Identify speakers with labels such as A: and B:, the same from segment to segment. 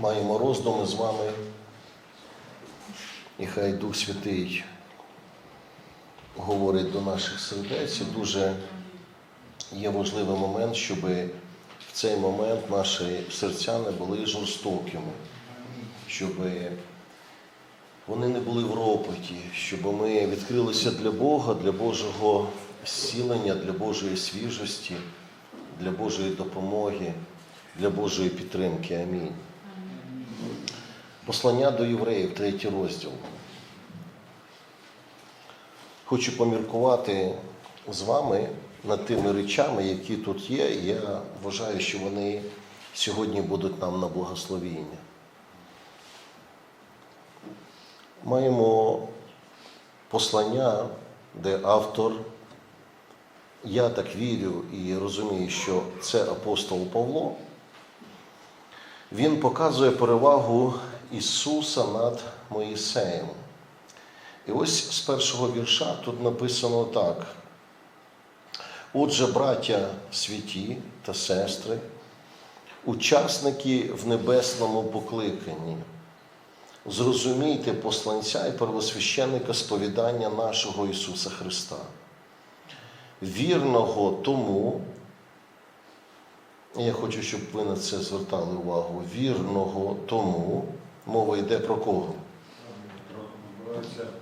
A: маємо роздуми з вами. І хай Дух Святий говорить до наших сердець. І дуже є важливий момент, щоб в цей момент наші серця не були жорстокими, щоб вони не були в ропоті, щоб ми відкрилися для Бога, для Божого зцілення, для Божої свіжості, для Божої допомоги, для Божої підтримки. Амінь. Послання до євреїв, третій розділ. Хочу поміркувати з вами над тими речами, які тут є. Я вважаю, що вони сьогодні будуть нам на благословіння. Маємо послання, де автор, я так вірю і розумію, що це апостол Павло. Він показує перевагу Ісуса над Моїсеєм. І ось з першого вірша тут написано так. Отже, браття святі та сестри, учасники в небесному покликанні, зрозумійте посланця і первосвященника сповідання нашого Ісуса Христа, вірного тому, я хочу, щоб ви на це звертали увагу, вірного тому, мова йде про кого?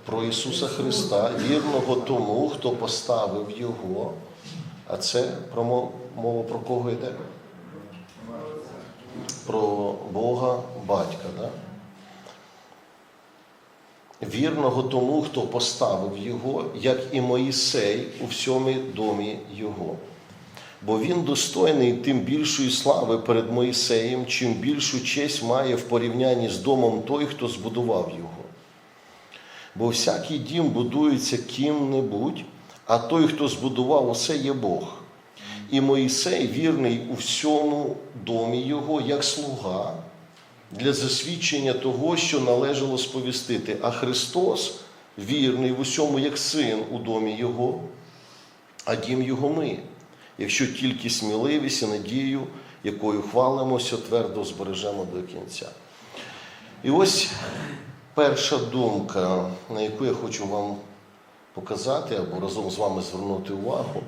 A: Про Ісуса Христа, вірного тому, хто поставив Його. А це про мова про кого йде? Про Бога Батька. Да? Вірного тому, хто поставив Його, як і Моїсей у всьому домі Його. Бо він достойний тим більшої слави перед Моїсеєм, чим більшу честь має в порівнянні з домом той, хто збудував його. Бо всякий дім будується ким-небудь, а той, хто збудував усе, є Бог. І Моїсей вірний у всьому домі його, як слуга, для засвідчення того, що належало сповістити. А Христос вірний в усьому, як син у домі Його, а дім Його ми, якщо тільки сміливість і надію, якою хвалимося, твердо збережемо до кінця. І ось перша думка, на яку я хочу вам показати або разом з вами звернути увагу,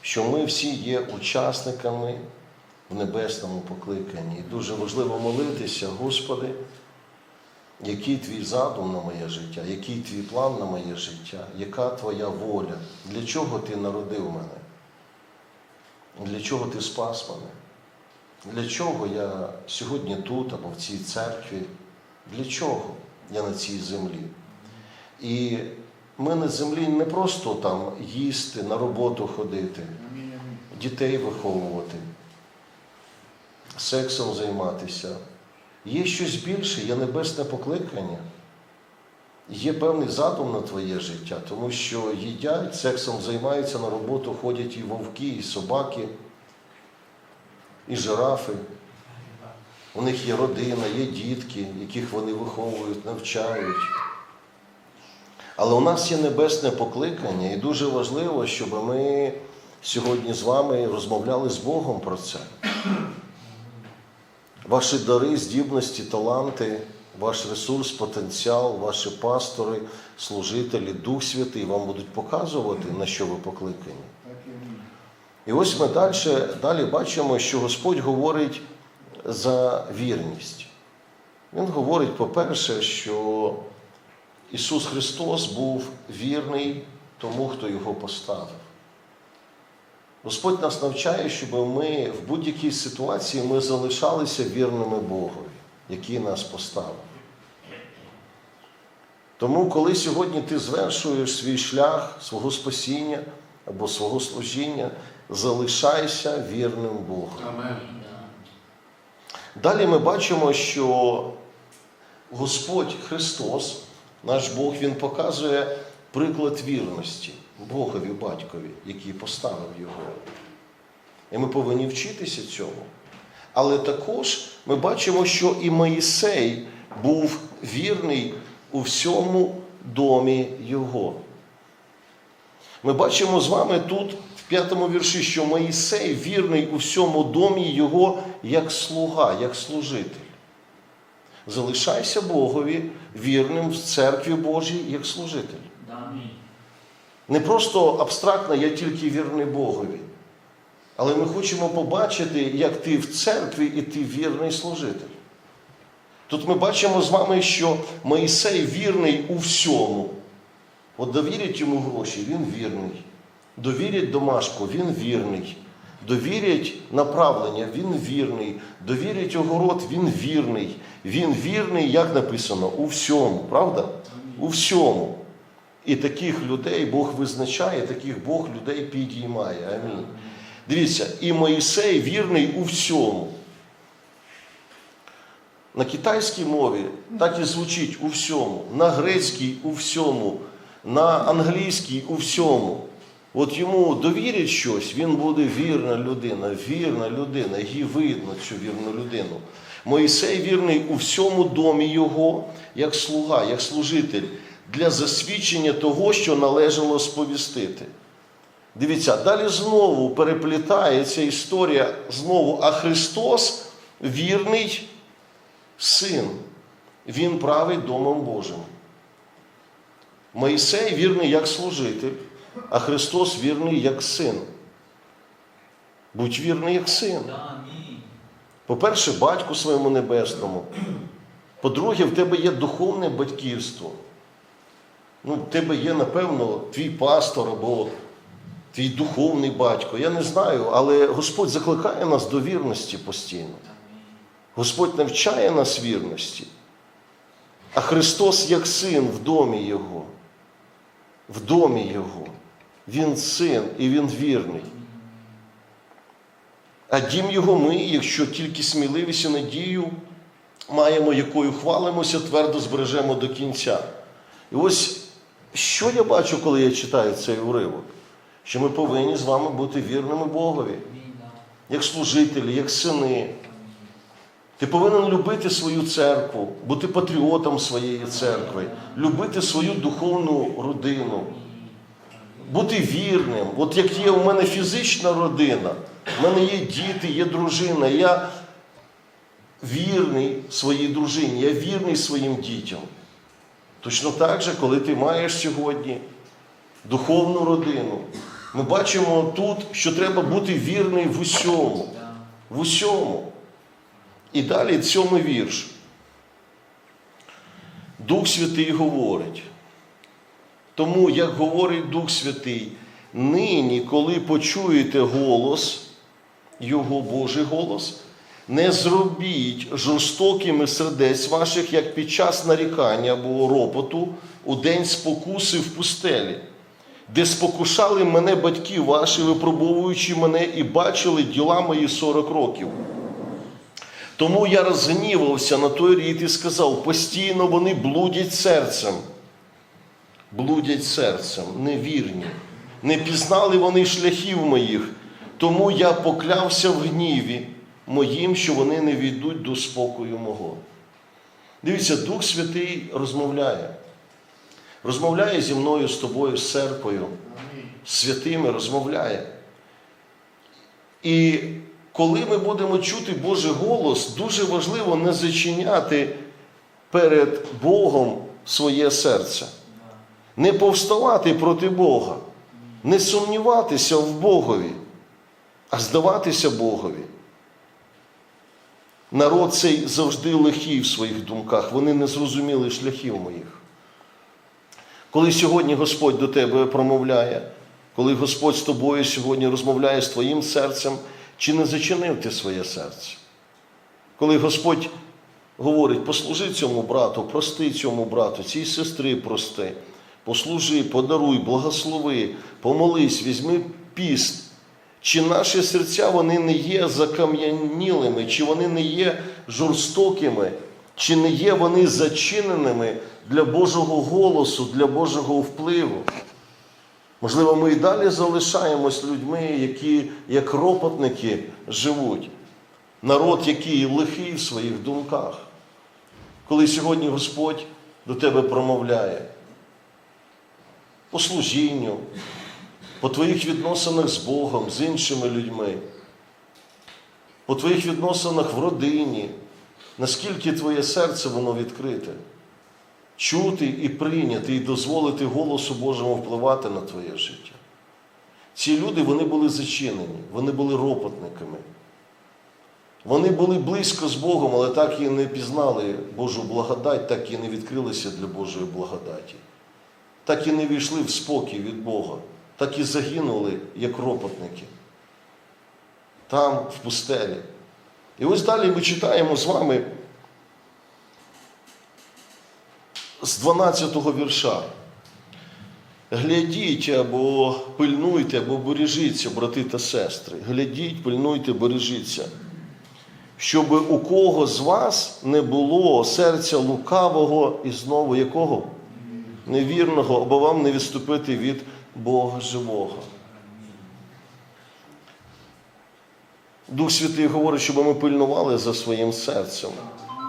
A: що ми всі є учасниками в небесному покликанні. І дуже важливо молитися, Господи, який твій задум на моє життя, який твій план на моє життя, яка твоя воля, для чого ти народив мене? Для чого ти спас мене? Для чого я сьогодні тут або в цій церкві? Для чого я на цій землі? І ми на землі не просто там їсти, на роботу ходити, дітей виховувати, сексом займатися. Є щось більше, є небесне покликання. Є певний задум на твоє життя, тому що їдять, сексом займаються на роботу, ходять і вовки, і собаки, і жирафи. У них є родина, є дітки, яких вони виховують, навчають. Але у нас є небесне покликання, і дуже важливо, щоб ми сьогодні з вами розмовляли з Богом про це. Ваші дари, здібності, таланти, ваш ресурс, потенціал, ваші пастори, служителі, Дух Святий вам будуть показувати, на що ви покликані. І ось ми далі, далі бачимо, що Господь говорить за вірність. Він говорить, по-перше, що Ісус Христос був вірний тому, хто його поставив. Господь нас навчає, щоб ми в будь-якій ситуації ми залишалися вірними Богові, який нас поставив. Тому, коли сьогодні ти звершуєш свій шлях свого спасіння або свого служіння, залишайся вірним Богу.
B: Амен.
A: Далі ми бачимо, що Господь Христос, наш Бог, Він показує приклад вірності Богові батькові, який поставив його. І ми повинні вчитися цьому. Але також ми бачимо, що і Моїсей був вірний у всьому домі його. Ми бачимо з вами тут, в п'ятому вірші, що Моїсей вірний у всьому домі його як слуга, як служитель. Залишайся Богові вірним в церкві Божій як служитель. Не просто абстрактно, я тільки вірний Богові. Але ми хочемо побачити, як ти в церкві і ти вірний служитель. Тут ми бачимо з вами, що Моїсей вірний у всьому. От довірять йому гроші, він вірний. Довірять домашку, він вірний. Довірять направлення, він вірний. Довірять огород, він вірний. Він вірний, як написано, у всьому, правда? У всьому. І таких людей Бог визначає, таких Бог людей підіймає. Амінь. Дивіться, і Моїсей вірний у всьому. На китайській мові так і звучить у всьому, на грецькій у всьому, на англійській у всьому. От йому довірять щось, він буде вірна людина, вірна людина, її видно, цю вірну людину. Моїсей вірний у всьому домі його, як слуга, як служитель, для засвідчення того, що належало сповістити. Дивіться, далі знову переплітається історія знову, а Христос вірний син. Він править Домом Божим. Моїсей вірний як служитель, а Христос вірний як син. Будь вірний як син. По-перше, батьку своєму небесному. По-друге, в тебе є духовне батьківство. Ну, в тебе є, напевно, твій пастор або твій духовний батько. Я не знаю, але Господь закликає нас до вірності постійно. Господь навчає нас вірності. А Христос як син в домі Його. В домі Його. Він син і Він вірний. А дім його ми, якщо тільки сміливість і надію маємо, якою хвалимося, твердо збережемо до кінця. І ось що я бачу, коли я читаю цей уривок? Що ми повинні з вами бути вірними Богові, як служителі, як сини. Ти повинен любити свою церкву, бути патріотом своєї церкви, любити свою духовну родину, бути вірним. От як є у мене фізична родина, в мене є діти, є дружина, я вірний своїй дружині, я вірний своїм дітям. Точно так же, коли ти маєш сьогодні духовну родину, ми бачимо тут, що треба бути вірний в усьому. В усьому. І далі сьомий вірш. Дух Святий говорить. Тому, як говорить Дух Святий, нині, коли почуєте голос, Його Божий голос, не зробіть жорстокими сердець ваших, як під час нарікання або ропоту у день спокуси в пустелі, де спокушали мене батьки ваші, випробовуючи мене і бачили діла мої 40 років. Тому я розгнівався на той рід і сказав: постійно вони блудять серцем. Блудять серцем, невірні. Не пізнали вони шляхів моїх, тому я поклявся в гніві моїм, що вони не війдуть до спокою мого. Дивіться, Дух Святий розмовляє. Розмовляє зі мною, з тобою, з церквою, святими розмовляє. І коли ми будемо чути Божий голос, дуже важливо не зачиняти перед Богом своє серце, не повставати проти Бога, не сумніватися в Богові, а здаватися Богові. Народ цей завжди лихий в своїх думках, вони не зрозуміли шляхів моїх. Коли сьогодні Господь до тебе промовляє, коли Господь з тобою сьогодні розмовляє з твоїм серцем, чи не зачинив ти своє серце? Коли Господь говорить, послужи цьому брату, прости цьому брату, цій сестри прости, послужи, подаруй, благослови, помолись, візьми піст. Чи наші серця вони не є закам'янілими, чи вони не є жорстокими, чи не є вони зачиненими для Божого голосу, для Божого впливу? Можливо, ми і далі залишаємось людьми, які як ропотники живуть. Народ, який лихий в своїх думках. Коли сьогодні Господь до тебе промовляє по служінню, по твоїх відносинах з Богом, з іншими людьми, по твоїх відносинах в родині, наскільки твоє серце воно відкрите, чути і прийняти, і дозволити голосу Божому впливати на твоє життя. Ці люди вони були зачинені, вони були ропотниками. Вони були близько з Богом, але так і не пізнали Божу благодать, так і не відкрилися для Божої благодаті. Так і не війшли в спокій від Бога, так і загинули, як ропотники. Там, в пустелі. І ось далі ми читаємо з вами з 12 го вірша. Глядіть або пильнуйте, або бережіться, брати та сестри. Глядіть, пильнуйте, бережіться. Щоб у кого з вас не було серця лукавого і знову якого? Невірного, або вам не відступити від Бога живого. Дух Святий говорить, щоб ми пильнували за своїм серцем.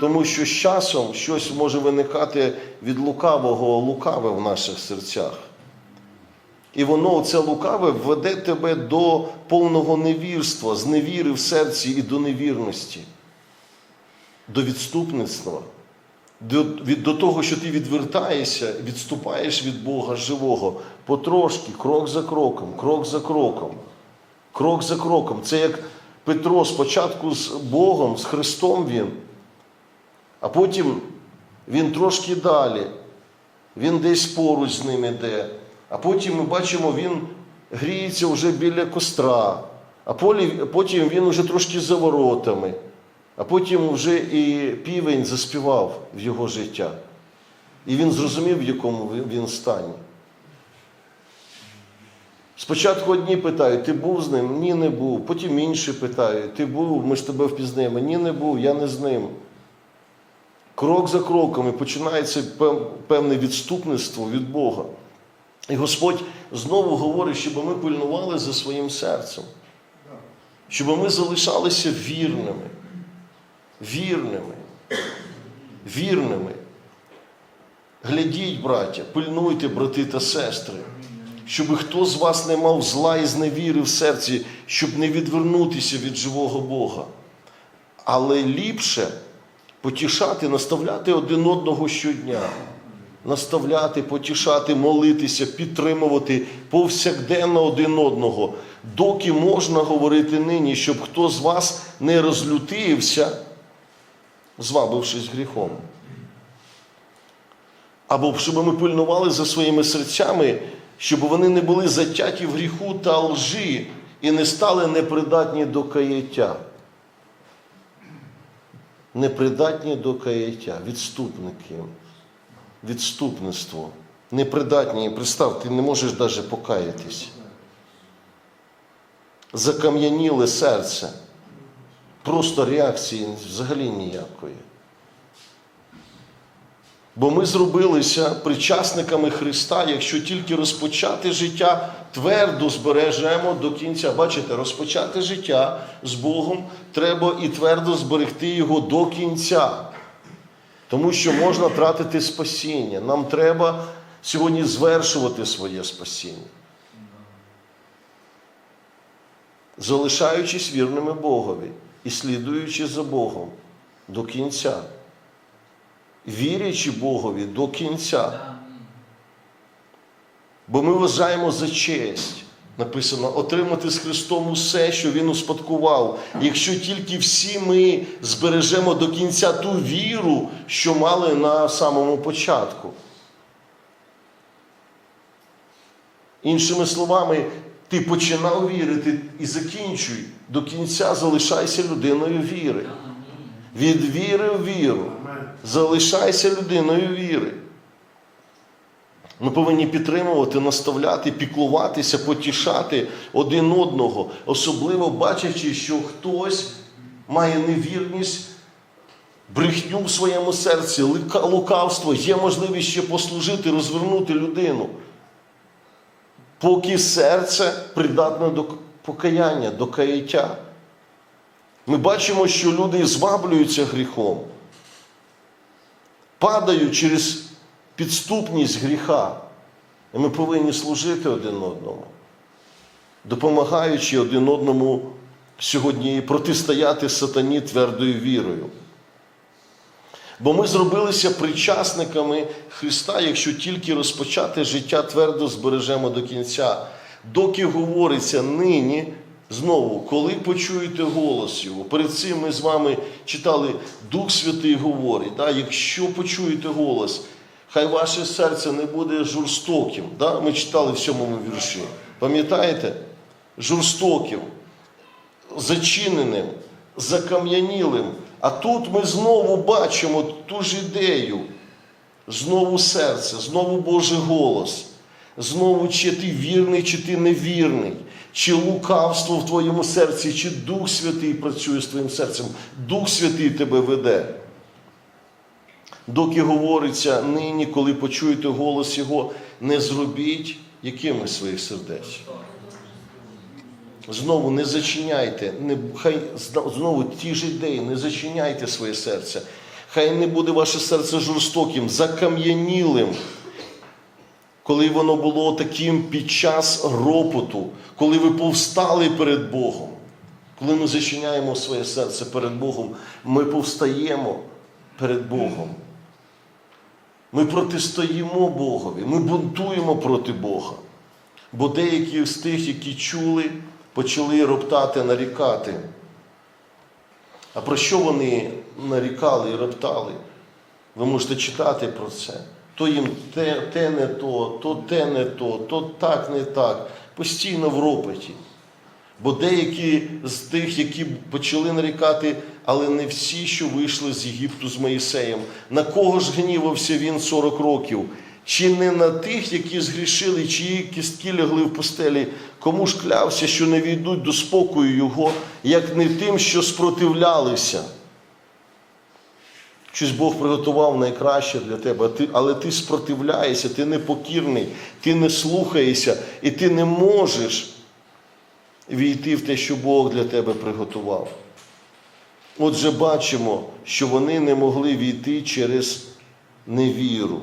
A: Тому що з часом щось може виникати від лукавого лукаве в наших серцях. І воно, це лукаве, введе тебе до повного невірства, з невіри в серці і до невірності, до відступництва, до, від, до того, що ти відвертаєшся, відступаєш від Бога живого потрошки, крок за кроком, крок за кроком, крок за кроком. Це як Петро спочатку з Богом, з Христом він, а потім він трошки далі, він десь поруч з ним іде. А потім ми бачимо, він гріється вже біля костра, а потім він вже трошки за воротами, а потім вже і півень заспівав в його життя. І він зрозумів, в якому він- стані. Спочатку одні питають, ти був з ним? Ні, не був. Потім інші питають, ти був, ми ж тебе впізнаємо. Ні, не був, я не з ним. Крок за кроком і починається певне відступництво від Бога. І Господь знову говорить, щоб ми пильнували за своїм серцем, щоб ми залишалися вірними, вірними, вірними. Глядіть, браття, пильнуйте, брати та сестри, щоб хто з вас не мав зла і зневіри в серці, щоб не відвернутися від живого Бога. Але ліпше потішати, наставляти один одного щодня наставляти, потішати, молитися, підтримувати повсякденно один одного, доки можна говорити нині, щоб хто з вас не розлютився, звабившись гріхом. Або щоб ми пильнували за своїми серцями, щоб вони не були затяті в гріху та лжі і не стали непридатні до каяття. Непридатні до каяття, відступники відступництво, непридатні. Представ, ти не можеш навіть покаятись. Закам'яніле серце. Просто реакції взагалі ніякої. Бо ми зробилися причасниками Христа, якщо тільки розпочати життя, твердо збережемо до кінця. Бачите, розпочати життя з Богом треба і твердо зберегти його до кінця. Тому що можна тратити спасіння. Нам треба сьогодні звершувати своє спасіння. Залишаючись вірними Богові і слідуючи за Богом до кінця, вірячи Богові до кінця. Бо ми вважаємо за честь. Написано, отримати з Христом усе, що Він успадкував. Якщо тільки всі ми збережемо до кінця ту віру, що мали на самому початку. Іншими словами, ти починав вірити і закінчуй. До кінця залишайся людиною віри. Від віри в віру. Залишайся людиною віри. Ми повинні підтримувати, наставляти, піклуватися, потішати один одного, особливо бачачи, що хтось має невірність, брехню в своєму серці, лукавство, є можливість ще послужити, розвернути людину. Поки серце придатне до покаяння, до каяття. Ми бачимо, що люди зваблюються гріхом, падають через підступність гріха. І ми повинні служити один одному, допомагаючи один одному сьогодні протистояти сатані твердою вірою. Бо ми зробилися причасниками Христа, якщо тільки розпочати життя твердо збережемо до кінця. Доки говориться нині, знову, коли почуєте голос Його, перед цим ми з вами читали Дух Святий говорить, да, якщо почуєте голос, хай ваше серце не буде жорстоким. Да? Ми читали в сьомому вірші. Пам'ятаєте? Жорстоким, зачиненим, закам'янілим. А тут ми знову бачимо ту ж ідею, знову серце, знову Божий голос. Знову, чи ти вірний, чи ти невірний, чи лукавство в твоєму серці, чи Дух Святий працює з твоїм серцем, Дух Святий тебе веде. Доки говориться нині, коли почуєте голос Його, не зробіть якими своїх сердець. Знову не зачиняйте, не, хай знову ті ж ідеї, не зачиняйте своє серце. Хай не буде ваше серце жорстоким, закам'янілим, коли воно було таким під час ропоту, коли ви повстали перед Богом. Коли ми зачиняємо своє серце перед Богом, ми повстаємо перед Богом. Ми протистоїмо Богові, ми бунтуємо проти Бога. Бо деякі з тих, які чули, почали роптати, нарікати. А про що вони нарікали і роптали? Ви можете читати про це. То їм те, те не то, то те не то, то так не так. Постійно в ропоті. Бо деякі з тих, які почали нарікати, але не всі, що вийшли з Єгипту з Моїсеєм. На кого ж гнівався він 40 років? Чи не на тих, які згрішили, чиї кістки лягли в пустелі, кому ж клявся, що не війдуть до спокою його, як не тим, що спротивлялися? Щось Бог приготував найкраще для тебе, але ти спротивляєшся, ти непокірний, ти не слухаєшся, і ти не можеш війти в те, що Бог для тебе приготував. Отже, бачимо, що вони не могли війти через невіру,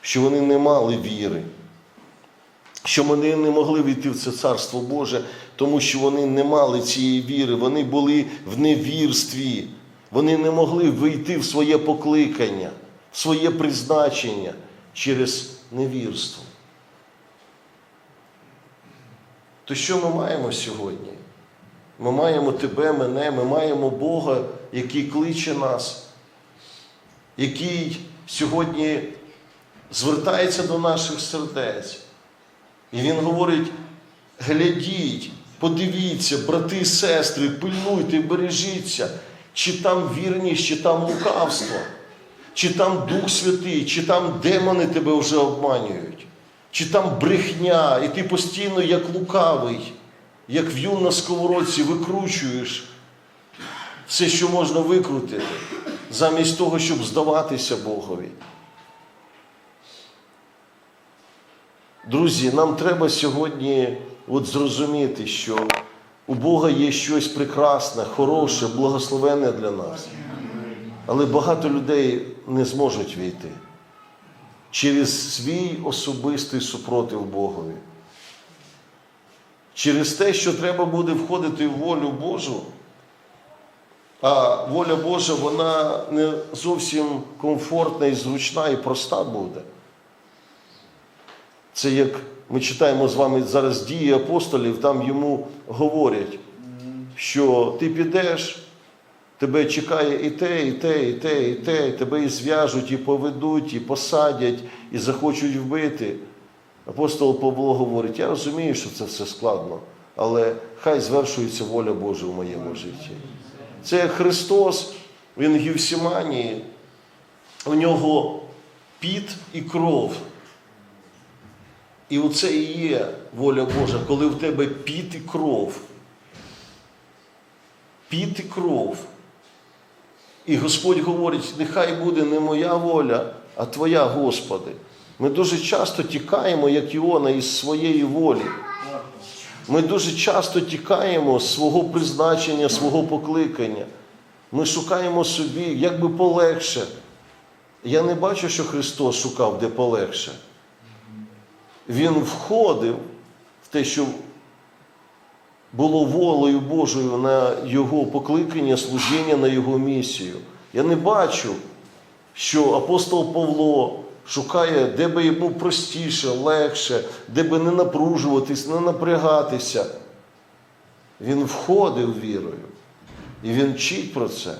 A: що вони не мали віри, що вони не могли війти в це Царство Боже, тому що вони не мали цієї віри, вони були в невірстві, вони не могли вийти в своє покликання, в своє призначення через невірство. То що ми маємо сьогодні? Ми маємо тебе, мене, ми маємо Бога, який кличе нас, який сьогодні звертається до наших сердець. І Він говорить: глядіть, подивіться, брати і сестри, пильнуйте, бережіться, чи там вірність, чи там лукавство, чи там Дух Святий, чи там демони тебе вже обманюють чи там брехня, і ти постійно, як лукавий, як в'юн на сковородці, викручуєш все, що можна викрутити, замість того, щоб здаватися Богові. Друзі, нам треба сьогодні от зрозуміти, що у Бога є щось прекрасне, хороше, благословенне для нас. Але багато людей не зможуть війти через свій особистий супротив Богові. Через те, що треба буде входити в волю Божу, а воля Божа, вона не зовсім комфортна і зручна і проста буде. Це як ми читаємо з вами зараз дії апостолів, там йому говорять, що ти підеш. Тебе чекає і те, і те, і те, і те, і тебе і зв'яжуть, і поведуть, і посадять, і захочуть вбити. Апостол Павло говорить, я розумію, що це все складно, але хай звершується воля Божа в моєму житті. Це як Христос, Він Гівсіманії, у нього піт і кров. І оце і є воля Божа, коли в тебе піт і кров. Піт і кров. І Господь говорить, нехай буде не моя воля, а Твоя, Господи. Ми дуже часто тікаємо, як Іона, із своєї волі. Ми дуже часто тікаємо з свого призначення, свого покликання. Ми шукаємо собі, як би полегше. Я не бачу, що Христос шукав де полегше. Він входив в те, що було волею Божою на Його покликання, служіння на Його місію. Я не бачу що апостол Павло шукає, де би йому простіше, легше, де би не напружуватись, не напрягатися. Він входив вірою. І він вчить про це.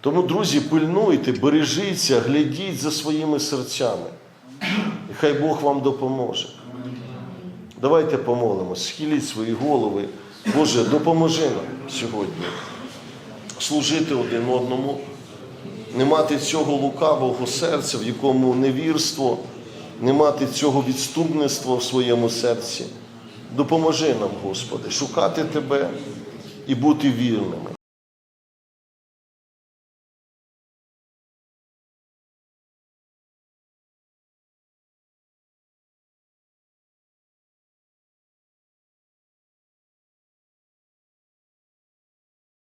A: Тому, друзі, пильнуйте, бережіться, глядіть за своїми серцями. І хай Бог вам допоможе. Давайте помолимось, схиліть свої голови. Боже, допоможи нам сьогодні служити один одному, не мати цього лукавого серця, в якому невірство, не мати цього відступництва в своєму серці. Допоможи нам, Господи, шукати Тебе і бути вірними.